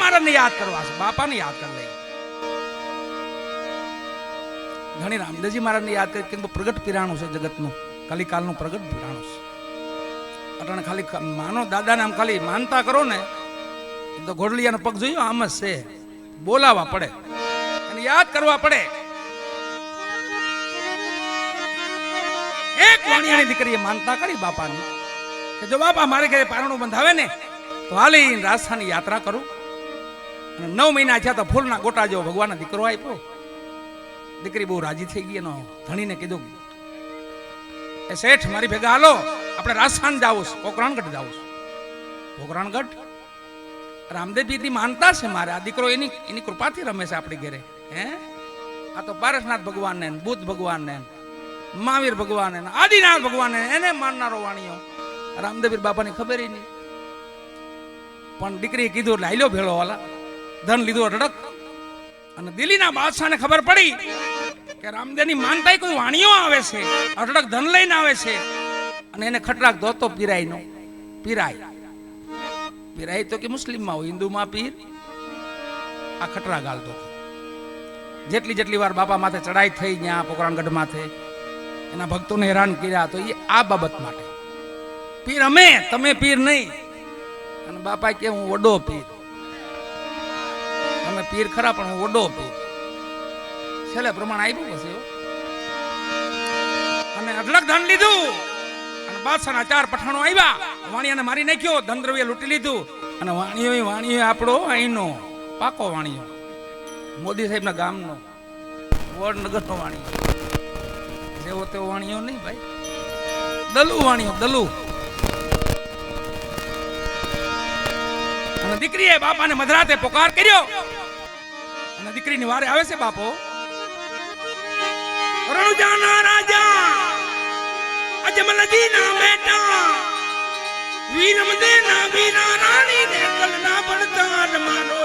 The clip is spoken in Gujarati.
મહારાજને યાદ કરવા છે, બાપાને યાદ કરી લઈ ઘણી રામદેવજી મહારાજને યાદ કરી કેમ પ્રગટ પીરાણું છે જગતનું, કલિકાલનું પ્રગટ પીરાણું છે. અટાણે ખાલી માનો દાદાને આમ ખાલી માનતા કરો ને તો ઘોડલિયાનો પગ જોયો, આમ જ છે. બોલાવા પડે. અને યાદ કરવા પડે. એક વાણિયાની દીકરીએ માનતા કરી બાપાની, કે જો બાપા મારે ઘરે પારણું બંધાવે ને, તો હાલી રાજસ્થાનની યાત્રા કરું. નવ મહિના થયા તો ફૂલના ગોટા જેવો ભગવાન દીકરો આપ્યો. દીકરી બહુ રાજી થઈ ગઈ એનો ધણીને કીધું એ શેઠ, મારી ભેગા હાલો, આપણે રાજસ્થાન જાવું છે કોકરાણગઢ જાવું છે. પોકરાણગઢ? રામદેવજીની માનતા છે મારે? આ દીકરો એની એની કૃપાથી રમે છે આપણી ઘરે. હે? આ તો પારસનાથ ભગવાનને, બુદ્ધ ભગવાનને, મહાવીર ભગવાનને આદિનાથ ભગવાનને, એને માનનારો વાણીઓ રામદેવીર બાપાની ખબર નહીં. પણ દીકરીએ કીધું હાલ્યો ભેળો વાલા. ધન લીધું અઢળક. અને દિલ્હીના બાદશાહને ખબર પડી કે રામદેવની માનતા કોઈ વાણીઓ આવે છે. અઢળક ધન લઈને આવે છે. અને એને ખટરાક ધોતો પીરાય નો પીરાય. પીરાય તો કે મુસ્લિમમાં હોય, હિન્દુમાં પીર. આ ખટરા ગાલતો. જેટલી જેટલી વાર બાપા માથે ચડાઈ થઈ ગયા પોકરાણગઢ માથે એના ભક્તોને હેરાન કર્યા, તો એ આ બાબત માટે. પીર અમે, તમે પીર નહીં. અને બાપા કે હું વડો પીર. તમે પીર ખરા, પણ હું ઓડો પીર. છેલ્લે પ્રમાણ આવ્યું પછી અને અઢળક ધન લીધું. અને બાદશાહના ચાર પઠાણો આવ્યા વાણિયાને મારી નાખ્યો, ધનદ્રવ્ય લૂંટી લીધું. અને વાણિયો વાણિયો આપણો અહીંનો પાકો વાણિયો. મોદી સાહેબના ગામનો, વડનગરનો વાણિયો. જેવો તેવો વાણિયો નહીં ભાઈ. દલુ વાણિયો, દલુ. અને દીકરીએ બાપાને મધરાતે પોકાર કર્યો. અને દીકરીની વારે આવે છે બાપો. રણુજાના રાજા. અજમલજી ના બેટા. વીરમદે ના વીરા રાણી ને કલના બળદાન મારો